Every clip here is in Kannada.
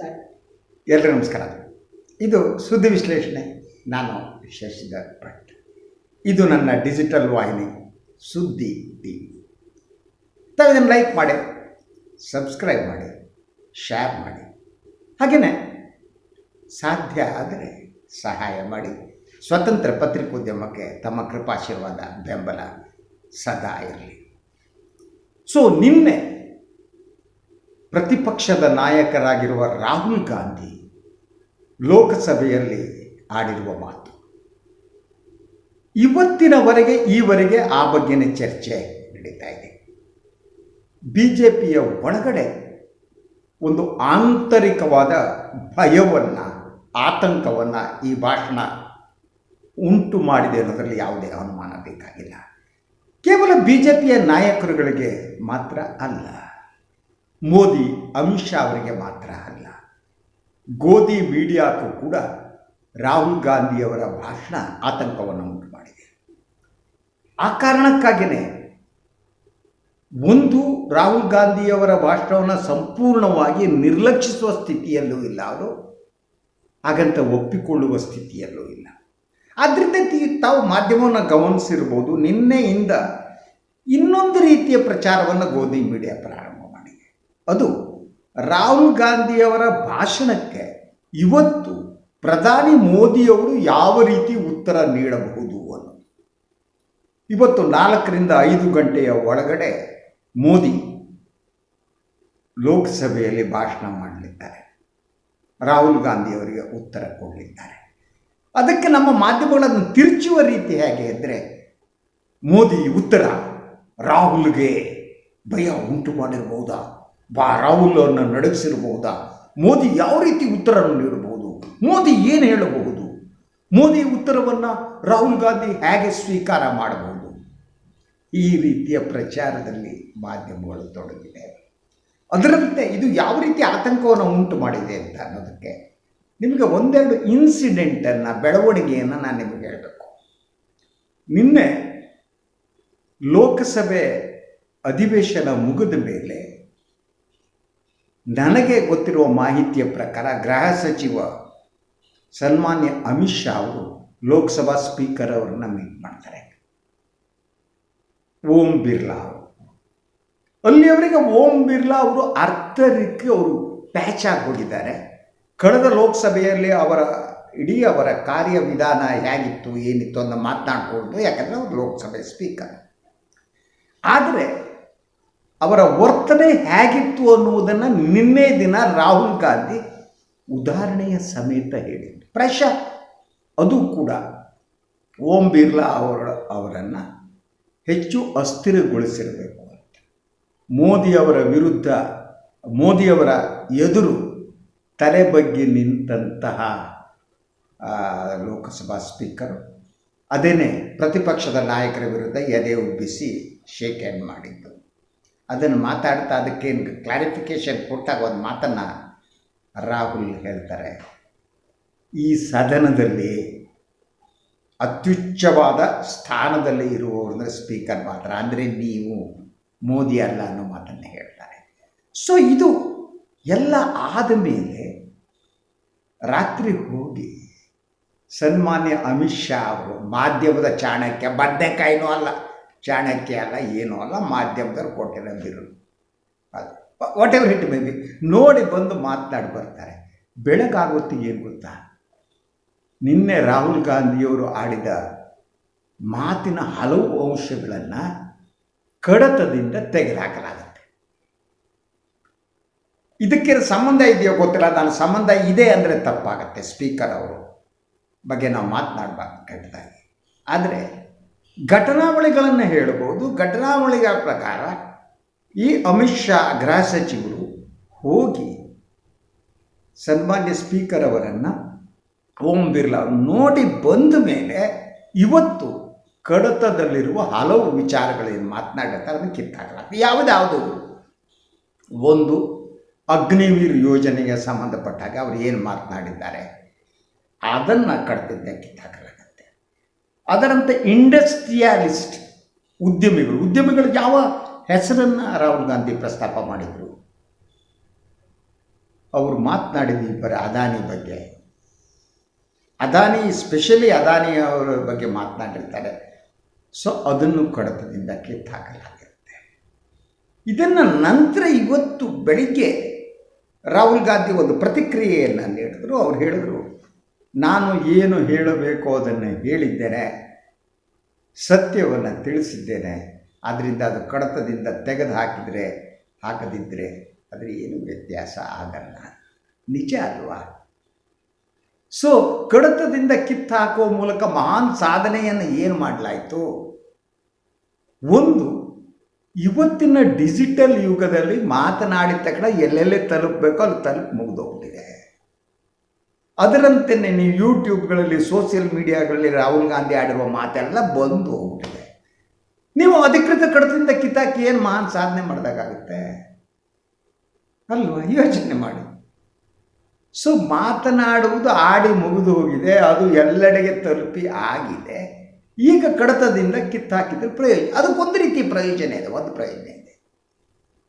ಎಲ್ಲರಿಗೂ ನಮಸ್ಕಾರ. ಇದು ಸುದ್ದಿ ವಿಶ್ಲೇಷಣೆ. ನಾನು ಶಶಿಧರ್ ಭಟ್. ಇದು ನನ್ನ ಡಿಜಿಟಲ್ ವಾಹಿನಿ, ಸುದ್ದಿ ಟಿ ತಾವು ಇದನ್ನು ಲೈಕ್ ಮಾಡಿ ಸಬ್ಸ್ಕ್ರೈಬ್ ಮಾಡಿ ಶೇರ್ ಮಾಡಿ. ಹಾಗೆಯೇ ಸಾಧ್ಯ ಆದರೆ ಸಹಾಯ ಮಾಡಿ. ಸ್ವತಂತ್ರ ಪತ್ರಿಕೋದ್ಯಮಕ್ಕೆ ತಮ್ಮ ಕೃಪಾಶೀರ್ವಾದ ಬೆಂಬಲ ಸದಾ ಇರಲಿ. ಸೊ ನಿನ್ನೆ ಪ್ರತಿಪಕ್ಷದ ನಾಯಕರಾಗಿರುವ ರಾಹುಲ್ ಗಾಂಧಿ ಲೋಕಸಭೆಯಲ್ಲಿ ಆಡಿರುವ ಮಾತು. ಇವತ್ತಿನವರೆಗೆ, ಈವರೆಗೆ ಆ ಬಗ್ಗೆನೇ ಚರ್ಚೆ ನಡೀತಾ ಇದೆ. ಬಿ ಜೆ ಪಿಯ ಒಳಗಡೆ ಒಂದು ಆಂತರಿಕವಾದ ಭಯವನ್ನು, ಆತಂಕವನ್ನು ಈ ಭಾಷಣ ಉಂಟು ಮಾಡಿದೆ ಅನ್ನೋದರಲ್ಲಿ ಯಾವುದೇ ಅನುಮಾನ ಬೇಕಾಗಿಲ್ಲ. ಕೇವಲ ಬಿ ಜೆ ಪಿಯ ನಾಯಕರುಗಳಿಗೆ ಮಾತ್ರ ಅಲ್ಲ. ಮೋದಿ ಅಮಿತ್ ಶಾ ಅವರಿಗೆ ಮಾತ್ರ ಅಲ್ಲ, ಗೋಧಿ ಮೀಡಿಯಾಕ್ಕೂ ಕೂಡ ರಾಹುಲ್ ಗಾಂಧಿಯವರ ಭಾಷಣ ಆತಂಕವನ್ನು ಉಂಟು ಮಾಡಿದೆ ಆ ಕಾರಣಕ್ಕಾಗಿಯೇ ಒಂದು ರಾಹುಲ್ ಗಾಂಧಿಯವರ ಭಾಷಣವನ್ನು ಸಂಪೂರ್ಣವಾಗಿ ನಿರ್ಲಕ್ಷಿಸುವ ಸ್ಥಿತಿಯಲ್ಲೂ ಇಲ್ಲ ಅವರು, ಹಾಗಂತ ಒಪ್ಪಿಕೊಳ್ಳುವ ಸ್ಥಿತಿಯಲ್ಲೂ ಇಲ್ಲ. ಆದ್ದರಿಂದ ತಾವು ಮಾಧ್ಯಮವನ್ನು ಗಮನಿಸಿರ್ಬೋದು, ನಿನ್ನೆಯಿಂದ ಇನ್ನೊಂದು ರೀತಿಯ ಪ್ರಚಾರವನ್ನು ಗೋಧಿ ಮೀಡಿಯಾ ಪ್ರಾರಂಭ ಅದು ರಾಹುಲ್ ಗಾಂಧಿಯವರ ಭಾಷಣಕ್ಕೆ ಇವತ್ತು ಪ್ರಧಾನಿ ಮೋದಿಯವರು ಯಾವ ರೀತಿ ಉತ್ತರ ನೀಡಬಹುದು ಅನ್ನು ಇವತ್ತು ನಾಲ್ಕರಿಂದ ಐದು ಗಂಟೆಯ ಒಳಗಡೆ ಮೋದಿ ಲೋಕಸಭೆಯಲ್ಲಿ ಭಾಷಣ ಮಾಡಲಿದ್ದಾರೆ. ರಾಹುಲ್ ಗಾಂಧಿಯವರಿಗೆ ಉತ್ತರ ಕೊಡಲಿದ್ದಾರೆ. ಅದಕ್ಕೆ ನಮ್ಮ ಮಾಧ್ಯಮಗಳನ್ನು ತಿರುಚುವ ರೀತಿ ಹೇಗೆ ಇದ್ದರೆ ಮೋದಿ ಉತ್ತರ ರಾಹುಲ್ಗೆ ಭಯ ಉಂಟು ಮಾಡಿರಬಹುದಾ ಬಾ ರಾಹುಲ್ ಅನ್ನು ನಡಗಿಸಿರಬಹುದಾ? ಮೋದಿ ಯಾವ ರೀತಿ ಉತ್ತರವನ್ನು ನೀಡಬಹುದು? ಮೋದಿ ಏನು ಹೇಳಬಹುದು? ಮೋದಿ ಉತ್ತರವನ್ನು ರಾಹುಲ್ ಗಾಂಧಿ ಹೇಗೆ ಸ್ವೀಕಾರ ಮಾಡಬಹುದು? ಈ ರೀತಿಯ ಪ್ರಚಾರದಲ್ಲಿ ಮಾಧ್ಯಮಗಳು ತೊಡಗಿದೆ. ಅದರಂತೆ ಇದು ಯಾವ ರೀತಿ ಆತಂಕವನ್ನು ಉಂಟು ಮಾಡಿದೆ ಅಂತ ಅನ್ನೋದಕ್ಕೆ ನಿಮಗೆ ಒಂದೆರಡು ಇನ್ಸಿಡೆಂಟನ್ನು ಬೆಳವಣಿಗೆಯನ್ನು ನಾನು ನಿಮಗೆ ಹೇಳಬೇಕು. ನಿನ್ನೆ ಲೋಕಸಭೆ ಅಧಿವೇಶನ ಮುಗಿದ ಮೇಲೆ ನನಗೆ ಗೊತ್ತಿರುವ ಮಾಹಿತಿಯ ಪ್ರಕಾರ ಗೃಹ ಸಚಿವ ಸನ್ಮಾನ್ಯ ಅಮಿತ್ ಶಾ ಅವರು ಲೋಕಸಭಾ ಸ್ಪೀಕರ್ ಅವರನ್ನ ಮೀಟ್ ಮಾಡ್ತಾರೆ. ಓಂ ಬಿರ್ಲಾ ಅವರು. ಅಲ್ಲಿಯವರೆಗೆ ಓಂ ಬಿರ್ಲಾ ಅವರು ಅರ್ಥರಿಕ್ಕೆ ಅವರು ಪ್ಯಾಚ್ ಹೋಗಿದ್ದಾರೆ ಕಳೆದ ಲೋಕಸಭೆಯಲ್ಲಿ ಅವರ ಇಡೀ ಅವರ ಕಾರ್ಯವಿಧಾನ ಹೇಗಿತ್ತು, ಏನಿತ್ತು ಅಂತ ಮಾತನಾಡ್ಕೊಂಡು, ಯಾಕಂದರೆ ಅವರು ಲೋಕಸಭೆ ಸ್ಪೀಕರ್. ಆದರೆ ಅವರ ವರ್ತನೆ ಹೇಗಿತ್ತು ಅನ್ನುವುದನ್ನು ನಿನ್ನೆ ದಿನ ರಾಹುಲ್ ಗಾಂಧಿ ಉದಾಹರಣೆಯ ಸಮೇತ ಹೇಳಿದರು. ಪ್ರಶ, ಅದು ಕೂಡ ಓಂ ಬಿರ್ಲಾ ಅವರ, ಅವರನ್ನು ಹೆಚ್ಚು ಅಸ್ಥಿರಗೊಳಿಸಿರಬೇಕು ಅಂತ. ಮೋದಿಯವರ ವಿರುದ್ಧ, ಮೋದಿಯವರ ಎದುರು ತಲೆ ಬಗ್ಗೆ ನಿಂತಹ ಲೋಕಸಭಾ ಸ್ಪೀಕರು, ಅದೇನೇ ಪ್ರತಿಪಕ್ಷದ ನಾಯಕರ ವಿರುದ್ಧ ಎದೆ ಉಬ್ಬಿಸಿ ಶೇಕ್ ಹ್ಯಾಂಡ್ ಮಾಡಿದ್ದು. ಅದನ್ನು ಮಾತಾಡ್ತಾ ಅದಕ್ಕೇನು ಕ್ಲಾರಿಫಿಕೇಶನ್ ಕೊಟ್ಟಾಗ ಒಂದು ಮಾತನ್ನು ರಾಹುಲ್ ಹೇಳ್ತಾರೆ. ಈ ಸದನದಲ್ಲಿ ಅತ್ಯುಚ್ಚವಾದ ಸ್ಥಾನದಲ್ಲಿ ಇರುವವರು ಅಂದರೆ ಸ್ಪೀಕರ್ ಮಾತ್ರ. ಅಂದರೆ ನೀವು, ಮೋದಿ ಅಲ್ಲ ಅನ್ನೋ ಮಾತನ್ನು ಹೇಳ್ತಾರೆ. ಸೊ ಇದು ಎಲ್ಲ ಆದ ಮೇಲೆ ರಾತ್ರಿ ಹೋಗಿ ಸನ್ಮಾನ್ಯ ಅಮಿತ್ ಶಾ ಅವರು ಮಾಧ್ಯಮದ ಚಾಣಕ್ಯ ಬದ್ನೆಕಾಯಿನೂ ಅಲ್ಲ. ಚಾಣಕ್ಯ ಅಲ್ಲ, ಏನೂ ಅಲ್ಲ, ಮಾಧ್ಯಮದವ್ರು ಕೊಟ್ಟಿರೋ ಬಿರು ಅದು. ವಾಟ್ ಎವರ್ ಹಿಟ್ ಮೇಬಿ ನೋಡಿ ಬಂದು ಮಾತನಾಡಿ ಬರ್ತಾರೆ. ಬೆಳಕಾಗುತ್ತೆ ಏನು ಗೊತ್ತಾ? ನಿನ್ನೆ ರಾಹುಲ್ ಗಾಂಧಿಯವರು ಆಡಿದ ಮಾತಿನ ಹಲವು ಅಂಶಗಳನ್ನು ಕಡತದಿಂದ ತೆಗೆದುಹಾಕಲಾಗುತ್ತೆ. ಇದಕ್ಕೆ ಸಂಬಂಧ ಇದೆಯೋ ಗೊತ್ತಿಲ್ಲ. ನಾನು ಸಂಬಂಧ ಇದೆ ಅಂದರೆ ತಪ್ಪಾಗತ್ತೆ. ಸ್ಪೀಕರ್ ಅವರು ಬಗ್ಗೆ ನಾವು ಮಾತನಾಡಬೇಕಾಗಿ ಆದರೆ ಘಟನಾವಳಿಗಳನ್ನು ಹೇಳಬಹುದು ಘಟನಾವಳಿಗಳ ಪ್ರಕಾರ ಈ ಅಮಿತ್ ಶಾ ಗೃಹ ಸಚಿವರು ಹೋಗಿ ಸನ್ಮಾನ್ಯ ಸ್ಪೀಕರ್ ಅವರನ್ನು ಓಂ ಬಿರ್ಲಾ ನೋಡಿ ಬಂದ ಮೇಲೆ ಇವತ್ತು ಕಡತದಲ್ಲಿರುವ ಹಲವು ವಿಚಾರಗಳೇನು ಮಾತನಾಡುತ್ತಾರೆ ಅದನ್ನು ಕಿತ್ತಾಕಲಾಗ್ತದೆ ಯಾವುದ್ಯಾವುದು ಒಂದು ಅಗ್ನಿವೀರ್ ಯೋಜನೆಗೆ ಸಂಬಂಧಪಟ್ಟಾಗ ಅವರು ಏನು ಮಾತನಾಡಿದ್ದಾರೆ? ಅದನ್ನು ಕಡತದಿಂದ ಕಿತ್ತಾಕಲಾಗತ್ತೆ ಅದರಂತೆ ಇಂಡಸ್ಟ್ರಿಯಾಲಿಸ್ಟ್ ಉದ್ಯಮಿಗಳು. ಉದ್ಯಮಿಗಳು ಯಾವ ಹೆಸರನ್ನು ರಾಹುಲ್ ಗಾಂಧಿ ಪ್ರಸ್ತಾಪ ಮಾಡಿದರು? ಅವರು ಮಾತನಾಡಿದ ಇಬ್ಬರ ಅದಾನಿ ಬಗ್ಗೆ. ಅದಾನಿ ಸ್ಪೆಷಲಿ ಅದಾನಿ ಅವರ ಬಗ್ಗೆ ಮಾತನಾಡಿರ್ತಾರೆ. ಸೊ ಅದನ್ನು ಕಡತದಿಂದ ಕಿತ್ತಾಕಲಾಗಿರುತ್ತೆ. ಇದನ್ನು ನಂತರ ಇವತ್ತು ಬೆಳಿಗ್ಗೆ ರಾಹುಲ್ ಗಾಂಧಿ ಒಂದು ಪ್ರತಿಕ್ರಿಯೆಯನ್ನು ನೀಡಿದ್ರು. ಅವ್ರು ಹೇಳಿದ್ರು ನಾನು ಏನು ಹೇಳಬೇಕು ಅದನ್ನು ಹೇಳಿದ್ದೇನೆ ಸತ್ಯವನ್ನು ತಿಳಿಸಿದ್ದೇನೆ. ಅದರಿಂದ ಅದು ಕಡತದಿಂದ ತೆಗೆದು ಹಾಕಿದರೆ ಹಾಕದಿದ್ದರೆ ಅದರ ಏನು ವ್ಯತ್ಯಾಸ ಆಗಲ್ಲ. ನಿಜ ಅಲ್ವಾ? ಸೊ ಕಡತದಿಂದ ಕಿತ್ತು ಹಾಕುವ ಮೂಲಕ ಮಹಾನ್ ಸಾಧನೆಯನ್ನು ಏನು ಮಾಡಲಾಯಿತು? ಒಂದು, ಇವತ್ತಿನ ಡಿಜಿಟಲ್ ಯುಗದಲ್ಲಿ ಮಾತನಾಡಿದ ತಕ್ಷಣ ಎಲ್ಲೆಲ್ಲಿ ತಲುಪಬೇಕೋ ಅಲ್ಲಿ ತಲುಪಿ ಮುಗಿದೋಗ್ಬಿಟ್ಟಿದೆ. ಅದರಂತೆ ನೀವು ಯೂಟ್ಯೂಬ್ಗಳಲ್ಲಿ, ಸೋಷಿಯಲ್ ಮೀಡಿಯಾಗಳಲ್ಲಿ ರಾಹುಲ್ ಗಾಂಧಿ ಆಡಿರುವ ಮಾತೆಲ್ಲ ಬಂದು ಹೋಗ್ಬಿಟ್ಟಿದೆ. ನೀವು ಅಧಿಕೃತ ಕಡತದಿಂದ ಕಿತ್ತಾಕಿ ಏನು ಮಹಾನ್ ಸಾಧನೆ ಮಾಡಿದಾಗುತ್ತೆ ಅಲ್ವಾ? ಯೋಚನೆ ಮಾಡಿ. ಸೊ ಮಾತನಾಡುವುದು ಆಡಿ ಮುಗಿದು ಹೋಗಿದೆ, ಅದು ಎಲ್ಲೆಡೆಗೆ ತಲುಪಿ ಆಗಿದೆ. ಈಗ ಕಡತದಿಂದ ಕಿತ್ತಾಕಿದ್ರೆ ಪ್ರಯೋಜನ, ಅದಕ್ಕೊಂದು ರೀತಿ ಪ್ರಯೋಜನ ಇದೆ, ಒಂದು ಪ್ರಯೋಜನ ಇದೆ.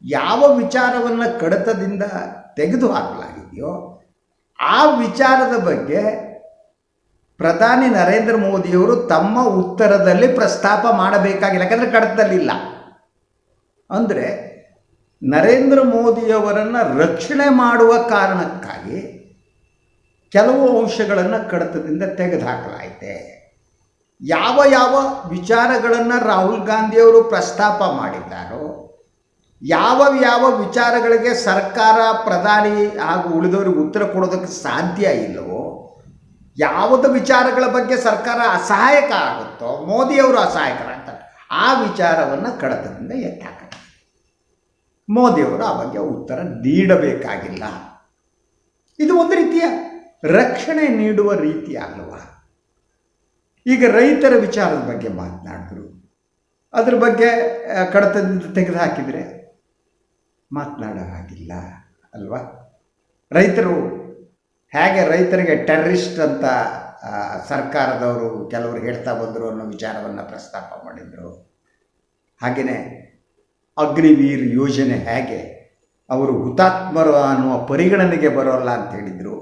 ಯಾವ ವಿಚಾರವನ್ನು ಕಡತದಿಂದ ತೆಗೆದು ಹಾಕಲಾಗಿದೆಯೋ ಆ ವಿಚಾರದ ಬಗ್ಗೆ ಪ್ರಧಾನಿ ನರೇಂದ್ರ ಮೋದಿಯವರು ತಮ್ಮ ಉತ್ತರದಲ್ಲಿ ಪ್ರಸ್ತಾಪ ಮಾಡಬೇಕಾಗಿಲ್ಲ. ಯಾಕಂದರೆ ಕಡತದಲ್ಲಿಲ್ಲ. ಅಂದರೆ ನರೇಂದ್ರ ಮೋದಿಯವರನ್ನು ರಕ್ಷಣೆ ಮಾಡುವ ಕಾರಣಕ್ಕಾಗಿ ಕೆಲವು ಅಂಶಗಳನ್ನು ಕಡತದಿಂದ ತೆಗೆದುಹಾಕಲಾಯಿತೆ. ಯಾವ ಯಾವ ವಿಚಾರಗಳನ್ನು ರಾಹುಲ್ ಗಾಂಧಿಯವರು ಪ್ರಸ್ತಾಪ ಮಾಡಿದ್ದಾರೋ ಯಾವ ಯಾವ ವಿಚಾರಗಳಿಗೆ ಸರ್ಕಾರ ಪ್ರಧಾನಿ ಹಾಗೂ ಉಳಿದವರಿಗೆ ಉತ್ತರ ಕೊಡೋದಕ್ಕೆ ಸಾಧ್ಯ ಇಲ್ಲವೋ, ಯಾವುದು ವಿಚಾರಗಳ ಬಗ್ಗೆ ಸರ್ಕಾರ ಅಸಹಾಯಕ ಆಗುತ್ತೋ ಮೋದಿಯವರು ಅಸಹಾಯಕರಾಗ್ತಾರೆ, ಆ ವಿಚಾರವನ್ನು ಕಡತದಿಂದ ಎತ್ತಾಕ ಮೋದಿಯವರು ಆ ಬಗ್ಗೆ ಉತ್ತರ ನೀಡಬೇಕಾಗಿಲ್ಲ. ಇದು ಒಂದು ರೀತಿಯ ರಕ್ಷಣೆ ನೀಡುವ ರೀತಿ ಈಗ ರೈತರ ವಿಚಾರದ ಬಗ್ಗೆ ಮಾತನಾಡಿದ್ರು. ಅದ್ರ ಬಗ್ಗೆ ಕಡತದಿಂದ ತೆಗೆದು ಹಾಕಿದರೆ ಮಾತನಾಡೋ ಹಾಗಿಲ್ಲ, ಅಲ್ವಾ? ರೈತರು ಹೇಗೆ ರೈತರಿಗೆ ಟೆರರಿಸ್ಟ್ ಅಂತ ಸರ್ಕಾರದವರು ಕೆಲವರು ಹೇಳ್ತಾ ಬಂದರು ಅನ್ನೋ ವಿಚಾರವನ್ನು ಪ್ರಸ್ತಾಪ ಮಾಡಿದರು. ಹಾಗೆಯೇ ಅಗ್ನಿವೀರ್ ಯೋಜನೆ ಹೇಗೆ ಅವರು ಹುತಾತ್ಮರು ಅನ್ನುವ ಪರಿಗಣನೆಗೆ ಬರೋಲ್ಲ ಅಂತ ಹೇಳಿದರು.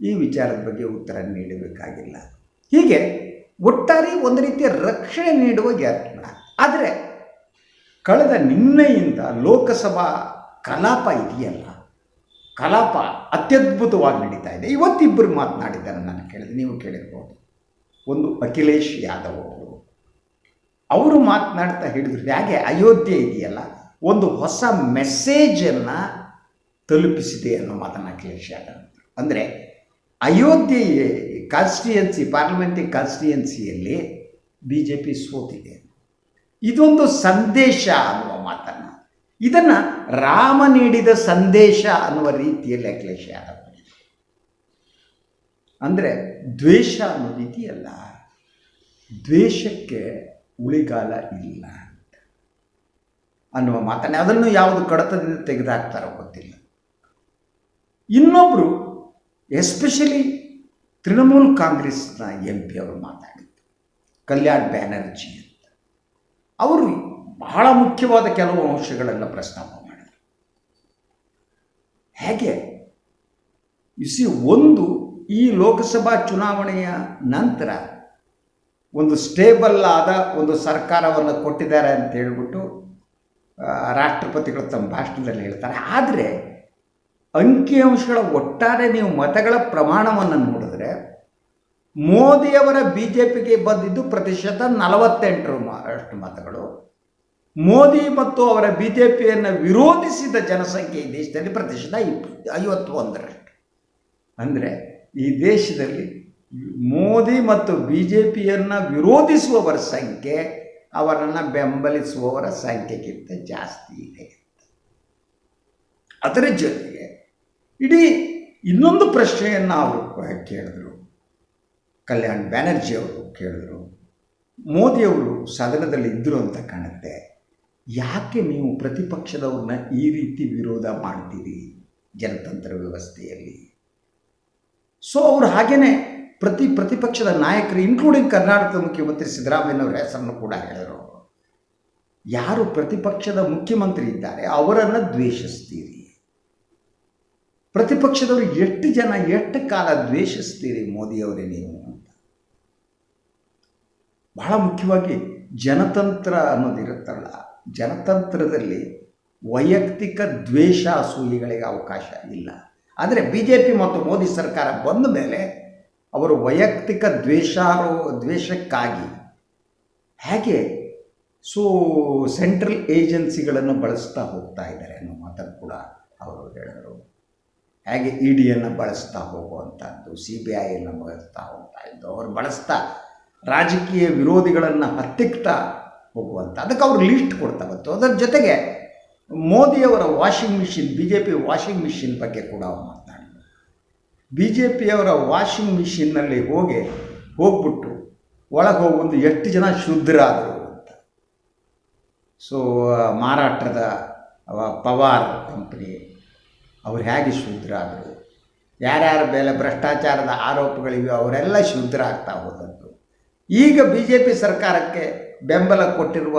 ಈ ವಿಚಾರದ ಬಗ್ಗೆ ಉತ್ತರ ನೀಡಬೇಕಾಗಿಲ್ಲ. ಹೀಗೆ ಒಟ್ಟಾರೆ ಒಂದು ರೀತಿಯ ರಕ್ಷಣೆ ನೀಡುವ ಯತ್ನ. ಆದರೆ ಕಳೆದ ನಿನ್ನೆಯಿಂದ ಲೋಕಸಭಾ ಕಲಾಪ ಇದೆಯಲ್ಲ? ಕಲಾಪ ಅತ್ಯದ್ಭುತವಾಗಿ ನಡೀತಾ ಇದೆ. ಇವತ್ತಿಬ್ಬರು ಮಾತನಾಡಿದ್ದಾರೆ ನಾನು ಕೇಳಿದೆ. ನೀವು ಕೇಳಿರ್ಬೋದು. ಒಂದು ಅಖಿಲೇಶ್ ಯಾದವ್ ಅವರು. ಅವರು ಮಾತನಾಡ್ತಾ ಹೇಳಿದ್ರು, ಹೇಗೆ? ಅಯೋಧ್ಯೆ ಇದೆಯಲ್ಲ? ಒಂದು ಹೊಸ ಮೆಸೇಜನ್ನು ತಲುಪಿಸಿದೆ ಅನ್ನೋ ಮಾತನ್ನು ಅಖಿಲೇಶ್ ಯಾದವ್ ಅಂದರೆ ಅಯೋಧ್ಯೆ ಕಾನ್ಸ್ಟಿಟ್ಯೂಯನ್ಸಿ ಪಾರ್ಲಿಮೆಂಟ್ರಿ ಕಾನ್ಸ್ಟಿಟ್ಯೂಯನ್ಸಿಯಲ್ಲಿ ಬಿ ಜೆ ಪಿ ಸೋತಿದೆ ಇದೊಂದು ಸಂದೇಶ ಅನ್ನುವ ಮಾತನ್ನು. ಇದನ್ನು ರಾಮ ನೀಡಿದ ಸಂದೇಶ ಅನ್ನುವ ರೀತಿಯಲ್ಲಿ ಅಖಿಲೇಶ್ ಯಾದವ್ ಅಂದರೆ ದ್ವೇಷ ಅನ್ನೋ ರೀತಿಯಲ್ಲ ದ್ವೇಷಕ್ಕೆ ಉಳಿಗಾಲ ಇಲ್ಲ ಅಂತ ಅನ್ನುವ ಮಾತನ್ನೇ. ಅದನ್ನು ಯಾವುದು ಕಡತದಿಂದ ತೆಗೆದಾಕ್ತಾರೋ ಗೊತ್ತಿಲ್ಲ. ಇನ್ನೊಬ್ಬರು ಎಸ್ಪೆಷಲಿ ತೃಣಮೂಲ್ ಕಾಂಗ್ರೆಸ್ನ ಎಂ ಪಿ ಅವರು ಮಾತಾಡಿದ್ದು, ಕಲ್ಯಾಣ್ ಬ್ಯಾನರ್ಜಿ ಅವರು ಬಹಳ ಮುಖ್ಯವಾದ ಕೆಲವು ಅಂಶಗಳೆಲ್ಲ ಪ್ರಸ್ತಾಪ ಮಾಡಿದರು ಹೇಗೆ? ಇಸಿ ಒಂದು ಈ ಲೋಕಸಭಾ ಚುನಾವಣೆಯ ನಂತರ ಒಂದು ಸ್ಟೇಬಲ್ ಆದ ಒಂದು ಸರ್ಕಾರವನ್ನು ಕೊಟ್ಟಿದ್ದಾರೆ ಅಂತ ಹೇಳ್ಬಿಟ್ಟು ರಾಷ್ಟ್ರಪತಿಗಳು ತಮ್ಮ ಭಾಷಣದಲ್ಲಿ ಹೇಳ್ತಾರೆ. ಆದರೆ ಅಂಕಿಅಂಶಗಳ ಒಟ್ಟಾರೆ ನೀವು ಮತಗಳ ಪ್ರಮಾಣವನ್ನು ನೋಡಿದ್ರೆ ಮೋದಿಯವರ ಬಿ ಜೆ ಪಿಗೆ ಬಂದಿದ್ದು ಪ್ರತಿಶತ ನಲವತ್ತೆಂಟರು ಅಷ್ಟು ಮತಗಳು. ಮೋದಿ ಮತ್ತು ಅವರ ಬಿ ಜೆ ಪಿಯನ್ನು ವಿರೋಧಿಸಿದ ಜನಸಂಖ್ಯೆ ಈ ದೇಶದಲ್ಲಿ ಪ್ರತಿಶತ ಇಪ್ಪ ಐವತ್ತೊಂದರಷ್ಟು. ಅಂದರೆ ಈ ದೇಶದಲ್ಲಿ ಮೋದಿ ಮತ್ತು ಬಿ ಜೆ ಪಿಯನ್ನು ವಿರೋಧಿಸುವವರ ಸಂಖ್ಯೆ ಅವರನ್ನು ಬೆಂಬಲಿಸುವವರ ಸಂಖ್ಯೆಗಿಂತ ಜಾಸ್ತಿ ಇದೆ ಅದರ ಜೊತೆಗೆ ಇಡೀ ಇನ್ನೊಂದು ಪ್ರಶ್ನೆಯನ್ನು ಅವರು ಕೇಳಿದ್ರು. ಕಲ್ಯಾಣ್ ಬ್ಯಾನರ್ಜಿ ಅವರು ಕೇಳಿದ್ರು. ಮೋದಿಯವರು ಸದನದಲ್ಲಿ ಇದ್ದರು ಅಂತ ಕಾಣುತ್ತೆ. ಯಾಕೆ ನೀವು ಪ್ರತಿಪಕ್ಷದವ್ರನ್ನ ಈ ರೀತಿ ವಿರೋಧ ಮಾಡ್ತೀರಿ ಜನತಂತ್ರ ವ್ಯವಸ್ಥೆಯಲ್ಲಿ? ಸೊ ಅವರು ಹಾಗೇನೆ ಪ್ರತಿ ಪ್ರತಿಪಕ್ಷದ ನಾಯಕರು ಇನ್ಕ್ಲೂಡಿಂಗ್ ಕರ್ನಾಟಕದ ಮುಖ್ಯಮಂತ್ರಿ ಸಿದ್ದರಾಮಯ್ಯನವರ ಹೆಸರನ್ನು ಕೂಡ ಹೇಳಿದರು. ಯಾರು ಪ್ರತಿಪಕ್ಷದ ಮುಖ್ಯಮಂತ್ರಿ ಇದ್ದಾರೆ, ಅವರನ್ನು ದ್ವೇಷಿಸ್ತೀರಿ? ಪ್ರತಿಪಕ್ಷದವರು ಎಷ್ಟು ಜನ, ಎಷ್ಟು ಕಾಲ ದ್ವೇಷಿಸ್ತೀರಿ ಮೋದಿಯವರೇ ನೀವು? ಬಹಳ ಮುಖ್ಯವಾಗಿ ಜನತಂತ್ರ ಅನ್ನೋದಿರುತ್ತಲ್ಲ ಜನತಂತ್ರದಲ್ಲಿ ವೈಯಕ್ತಿಕ ದ್ವೇಷ ಅಸೂಯೆಗಳಿಗೆ ಅವಕಾಶ ಇಲ್ಲ. ಆದರೆ ಬಿ ಜೆ ಪಿ ಮತ್ತು ಮೋದಿ ಸರ್ಕಾರ ಬಂದ ಮೇಲೆ ಅವರು ವೈಯಕ್ತಿಕ ದ್ವೇಷಾರೋ ದ್ವೇಷಕ್ಕಾಗಿ ಹೇಗೆ ಸೊ ಸೆಂಟ್ರಲ್ ಏಜೆನ್ಸಿಗಳನ್ನು ಬಳಸ್ತಾ ಹೋಗ್ತಾ ಇದ್ದಾರೆ ಅನ್ನೋ ಮಾತನ್ನು ಕೂಡ ಅವರು ಹೇಳಿದರು. ಹೇಗೆ ಇ ಡಿಯನ್ನು ಬಳಸ್ತಾ ಹೋಗುವಂಥದ್ದು, ಸಿ ಬಿ ಐಯನ್ನು ಬಳಸ್ತಾ ಹೋಗ್ತಾ ಇದ್ದು, ಅವರು ಬಳಸ್ತಾ ರಾಜಕೀಯ ವಿರೋಧಿಗಳನ್ನು ಹತ್ತಿಕ್ತಾ ಹೋಗುವಂಥ ಅದಕ್ಕೆ ಅವರು ಲಿಸ್ಟ್ ಕೊಡ್ತಾ ಬಂತು ಅದರ ಜೊತೆಗೆ ಮೋದಿಯವರ washing machine B J P washing machine ಬಗ್ಗೆ ಕೂಡ ಅವ್ರು ಮಾತನಾಡಿದರು ಬಿ ಜೆ ಪಿಯವರ ವಾಷಿಂಗ್ ಮಿಷಿನ್ನಲ್ಲಿ ಹೋಗಿ, ಹೋಗ್ಬಿಟ್ಟು ಒಳಗೆ ಹೋಗೊಂದು ಎಷ್ಟು ಜನ ಶುದ್ಧರಾದರು ಅಂತ. ಸೊ ಮಹಾರಾಷ್ಟ್ರದ ಪವಾರ್ ಕಂಪ್ನಿ ಅವ್ರು ಹೇಗೆ ಶುದ್ಧರಾದರು? ಯಾರ್ಯಾರ ಮೇಲೆ ಭ್ರಷ್ಟಾಚಾರದ ಆರೋಪಗಳಿವೆ, ಅವರೆಲ್ಲ ಶುದ್ಧರಾಗ್ತಾ ಹೋದದ್ದು. ಈಗ ಬಿ ಜೆ ಪಿ ಸರ್ಕಾರಕ್ಕೆ ಬೆಂಬಲ ಕೊಟ್ಟಿರುವ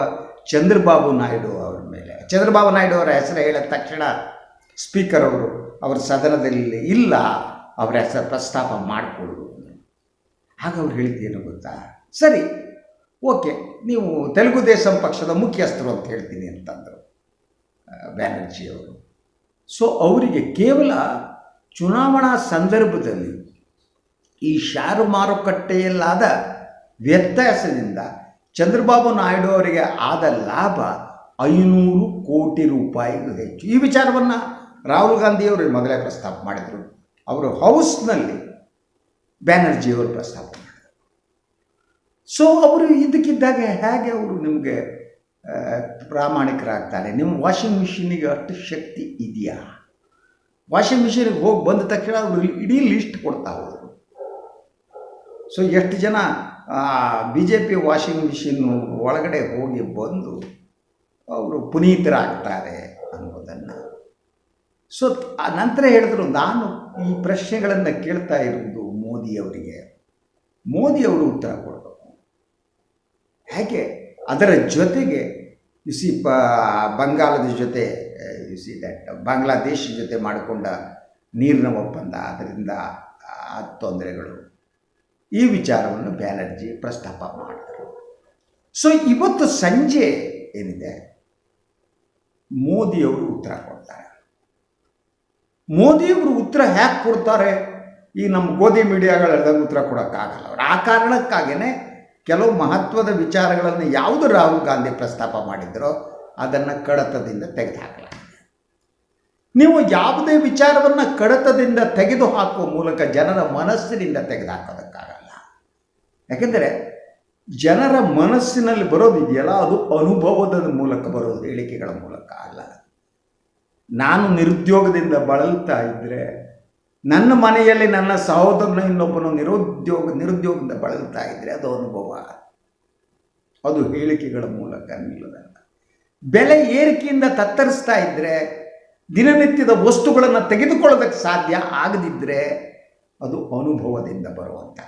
ಚಂದ್ರಬಾಬು ನಾಯ್ಡು ಅವರ ಮೇಲೆ. ಚಂದ್ರಬಾಬು ನಾಯ್ಡು ಅವರ ಹೆಸರು ಹೇಳಿದ ತಕ್ಷಣ ಸ್ಪೀಕರ್ ಅವರು ಅವರ ಸದನದಲ್ಲಿ ಇಲ್ಲ, ಅವರ ಹೆಸರು ಪ್ರಸ್ತಾಪ ಮಾಡಿಕೊಳ್ಳು ಆಗ ಅವ್ರು ಹೇಳಿದ್ದೇನು ಗೊತ್ತಾ? ಸರಿ, ಓಕೆ, ನೀವು ತೆಲುಗು ದೇಶಂ ಪಕ್ಷದ ಮುಖ್ಯಸ್ಥರು ಅಂತ ಹೇಳ್ತೀನಿ ಅಂತಂದರು ಬ್ಯಾನರ್ಜಿ ಬ್ಯಾನರ್ಜಿಯವರು ಸೊ ಅವರಿಗೆ ಕೇವಲ ಚುನಾವಣಾ ಸಂದರ್ಭದಲ್ಲಿ ಈ ಷಾರು ಮಾರುಕಟ್ಟೆಯಲ್ಲಾದ ವ್ಯತ್ಯಾಸದಿಂದ ಚಂದ್ರಬಾಬು ನಾಯ್ಡು ಅವರಿಗೆ ಆದ ಲಾಭ ಐನೂರು ಕೋಟಿ ರೂಪಾಯಿಗೂ ಹೆಚ್ಚು. ಈ ವಿಚಾರವನ್ನು ರಾಹುಲ್ ಗಾಂಧಿಯವರು ಮೊದಲೇ ಪ್ರಸ್ತಾಪ ಮಾಡಿದರು. ಅವರು ಹೌಸ್ನಲ್ಲಿ ಬ್ಯಾನರ್ಜಿಯವರು ಪ್ರಸ್ತಾಪ ಮಾಡಿದರು. ಸೊ ಅವರು ಇದಕ್ಕಿದ್ದಾಗ ಹೇಗೆ ಅವರು ನಿಮಗೆ ಪ್ರಾಮಾಣಿಕರಾಗ್ತಾರೆ? ನಿಮ್ಮ ವಾಷಿಂಗ್ ಮಿಷಿನಿಗೆ ಅಷ್ಟು ಶಕ್ತಿ ಇದೆಯಾ? ವಾಷಿಂಗ್ ಮಿಷಿನಿಗೆ ಹೋಗಿ ಬಂದ ತಕ್ಷಣ ಅವರು ಇಡೀ ಲಿಸ್ಟ್ ಕೊಡ್ತಾ ಹೋದರು. ಸೊ ಎಷ್ಟು ಜನ B J P washing machine ಒಳಗಡೆ ಹೋಗಿ ಬಂದು ಅವರು ಪುನೀತರಾಗ್ತಾರೆ ಅನ್ನೋದನ್ನು. ಸೊ ನಂತರ ಹೇಳಿದ್ರು, ನಾನು ಈ ಪ್ರಶ್ನೆಗಳನ್ನು ಕೇಳ್ತಾ ಇರುವುದು ಮೋದಿಯವರಿಗೆ ಮೋದಿಯವರು ಉತ್ತರ ಕೊಡಬೇಕು. ಹೇಗೆ ಅದರ ಜೊತೆಗೆ ಸಿ ಪ ಬಂಗಾಳದ ಜೊತೆ ಯು ಸಿ ದಟ್ ಬಾಂಗ್ಲಾದೇಶ ಜೊತೆ ಮಾಡಿಕೊಂಡ ನೀರಿನ ಒಪ್ಪಂದ, ಅದರಿಂದ ಆ ತೊಂದರೆಗಳು ಈ ವಿಚಾರವನ್ನು ಬ್ಯಾನರ್ಜಿ ಪ್ರಸ್ತಾಪ ಮಾಡಿದರು. ಸೊ ಇವತ್ತು ಸಂಜೆ ಏನಿದೆ? ಮೋದಿಯವರು ಉತ್ತರ ಕೊಡ್ತಾರೆ. ಮೋದಿಯವರು ಉತ್ತರ ಹ್ಯಾಕ್ ಕೊಡ್ತಾರೆ? ಈ ನಮ್ಮ ಗೋಧಿ ಮೀಡಿಯಾಗಳೆಲ್ಲ ಉತ್ತರ ಕೊಡೋಕ್ಕಾಗಲ್ಲ ಅವರು. ಆ ಕಾರಣಕ್ಕಾಗೇ ಕೆಲವು ಮಹತ್ವದ ವಿಚಾರಗಳನ್ನು ಯಾವುದು ರಾಹುಲ್ ಗಾಂಧಿ ಪ್ರಸ್ತಾಪ ಮಾಡಿದ್ರೋ ಅದನ್ನು ಕಡತದಿಂದ ತೆಗೆದುಹಾಕಲಾಗಿದೆ. ನೀವು ಯಾವುದೇ ವಿಚಾರವನ್ನು ಕಡತದಿಂದ ತೆಗೆದುಹಾಕುವ ಮೂಲಕ ಜನರ ಮನಸ್ಸಿನಿಂದ ತೆಗೆದುಹಾಕೋದಕ್ಕಾಗಲ್ಲ. ಯಾಕೆಂದರೆ ಜನರ ಮನಸ್ಸಿನಲ್ಲಿ ಬರೋದಿದೆಯಲ್ಲ, ಅದು ಅನುಭವದ ಮೂಲಕ ಬರೋದು, ಹೇಳಿಕೆಗಳ ಮೂಲಕ ಅಲ್ಲ. ನಾನು ನಿರುದ್ಯೋಗದಿಂದ ಬಳಲ್ತಾ ಇದ್ದರೆ ನನ್ನ ಮನೆಯಲ್ಲಿ ನನ್ನ ಸಹೋದರನ ಇನ್ನೊಬ್ಬನು ನಿರುದ್ಯೋಗ, ನಿರುದ್ಯೋಗದಿಂದ ಬಳಲ್ತಾ ಇದ್ದರೆ ಅದು ಅನುಭವ. ಅದು ಹೇಳಿಕೆಗಳ ಮೂಲಕ ನಿಲ್ಲೋದಲ್ಲ ಬೆಲೆ ಏರಿಕೆಯಿಂದ ತತ್ತರಿಸ್ತಾ ಇದ್ದರೆ ದಿನನಿತ್ಯದ ವಸ್ತುಗಳನ್ನು ತೆಗೆದುಕೊಳ್ಳೋದಕ್ಕೆ ಸಾಧ್ಯ ಆಗದಿದ್ದರೆ ಅದು ಅನುಭವದಿಂದ ಬರುವಂಥ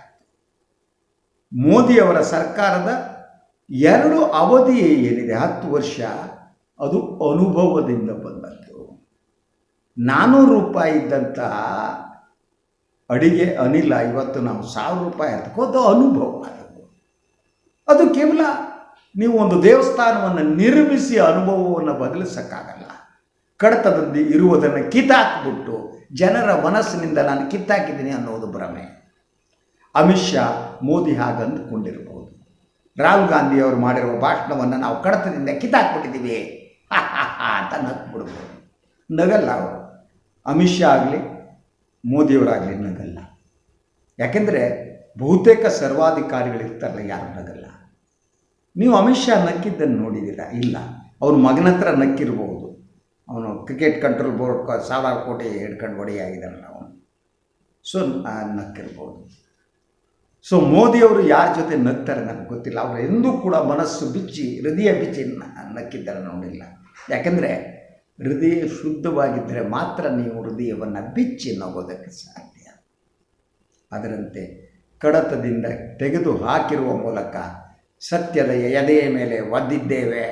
ಮೋದಿಯವರ ಸರ್ಕಾರದ ಎರಡು ಅವಧಿ ಏನಿದೆ, ಹತ್ತು ವರ್ಷ, ಅದು ಅನುಭವದಿಂದ ಬಂದದ್ದು. ನಾನ್ನೂರು ರೂಪಾಯಿ ಇದ್ದಂತಹ ಅಡಿಗೆ ಅನಿಲ ಇವತ್ತು ನಾವು ಸಾವಿರ ರೂಪಾಯಿ ಅದು ಅನುಭವ ಅದು. ಅದು ಕೇವಲ ನೀವು ಒಂದು ದೇವಸ್ಥಾನವನ್ನು ನಿರ್ಮಿಸಿ ಅನುಭವವನ್ನು ಬದಲಿಸೋಕ್ಕಾಗಲ್ಲ. ಕಡತದಲ್ಲಿ ಇರುವುದನ್ನು ಕಿತ್ತಾಕ್ಬಿಟ್ಟು ಜನರ ಮನಸ್ಸಿನಿಂದ ನಾನು ಕಿತ್ತಾಕಿದ್ದೀನಿ ಅನ್ನೋದು ಭ್ರಮೆ. ಅಮಿತ್ ಶಾ, ಮೋದಿ ಹಾಗಂದುಕೊಂಡಿರಬಹುದು ರಾಹುಲ್ ಗಾಂಧಿ ಅವರು ಮಾಡಿರುವ ಭಾಷಣವನ್ನು ನಾವು ಕಡತದಿಂದ ಕಿತ್ತಾಕ್ಬಿಟ್ಟಿದ್ದೀವಿ. ಅಂತ ನಗ್ಬಿಡ್ಬೋದು. ನಗಲ್ಲ ಅವರು. ಅಮಿತ್ ಶಾ ಆಗಲಿ ಮೋದಿಯವರಾಗಲಿ ನಗಲ್ಲ. ಯಾಕೆಂದರೆ ಬಹುತೇಕ ಸರ್ವಾಧಿಕಾರಿಗಳಿರ್ತಾರಲ್ಲ, ಯಾರು ನಗಲ್ಲ. ನೀವು ಅಮಿತ್ ಶಾ ನಕ್ಕಿದ್ದನ್ನು ನೋಡಿದ್ದೀರಾ? ಇಲ್ಲ. ಅವ್ರ ಮಗನ ಹತ್ರ ನಕ್ಕಿರ್ಬೋದು. ಅವನು ಕ್ರಿಕೆಟ್ ಕಂಟ್ರೋಲ್ ಬೋರ್ಡ್ ಸಾವಿರಾರು ಕೋಟಿ ಹಿಡ್ಕೊಂಡು ಒಡೆಯಾಗಿದ್ದಾನಲ್ಲ ಅವನು. ಸೊ ನಕ್ಕಿರ್ಬೋದು. ಸೊ ಮೋದಿಯವರು ಯಾರ ಜೊತೆ ನಗ್ತಾರೆ ನನಗೆ ಗೊತ್ತಿಲ್ಲ. ಅವರು ಎಂದೂ ಕೂಡ ಮನಸ್ಸು ಬಿಚ್ಚಿ, ಹೃದಯ ಬಿಚ್ಚಿ ನಕ್ಕಿದ್ದಾರೆ ನೋಡಿಲ್ಲ. ಯಾಕಂದರೆ ಹೃದಯ ಶುದ್ಧವಾಗಿದ್ದರೆ ಮಾತ್ರ ನೀವು ಹೃದಯವನ್ನು ಬಿಚ್ಚಿ ನಗೋದಕ್ಕೆ ಸಾಧ್ಯ. ಅದರಂತೆ ಕಡತದಿಂದ ತೆಗೆದು ಹಾಕಿರುವ ಮೂಲಕ ಸತ್ಯದ ಎದೆಯ ಮೇಲೆ ಒದ್ದಿದ್ದೇವೆ.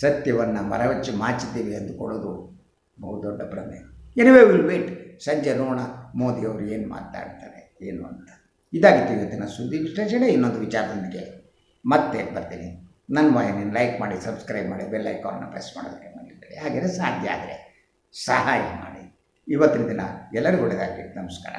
ಸತ್ಯವನ್ನು ಮರವಚ್ಚಿ ಮಾಚಿದ್ದೇವೆ ಎಂದು ಕೊಡೋದು ಬಹುದೊಡ್ಡ ಭ್ರಮೆ ಎನಿವೇ ವಿಲ್ ವೇಟ್ ಸಂಜೆ ನೋಡೋಣ. ಮೋದಿಯವರು ಏನು ಮಾತಾಡ್ತಾರೆ, ಏನು ಅಂತ. ಇದಾಗಿತ್ತು ಇವತ್ತಿನ ಸುದ್ದಿ ವಿಶ್ಲೇಷಣೆ. ಇನ್ನೊಂದು ವಿಚಾರದೊಂದಿಗೆ ಮತ್ತೆ ಬರ್ತೀನಿ. ನನ್ನ ವಾಹಿನಿಯನ್ನು ಲೈಕ್ ಮಾಡಿ ಸಬ್ಸ್ಕ್ರೈಬ್ ಮಾಡಿ ಬೆಲ್ ಐಕಾನ್ನ ಪ್ರೆಸ್ ಮಾಡೋದಕ್ಕೆ ಮಾಡಿದ್ದಾರೆ ಹಾಗೆಯೇ ಸಾಧ್ಯ ಆದರೆ ಸಹಾಯ ಮಾಡಿ. ಇವತ್ತಿನ ದಿನ ಎಲ್ಲರಿಗೂ ಒಳ್ಳೆಯದಾಗಲಿ. ನಮಸ್ಕಾರ.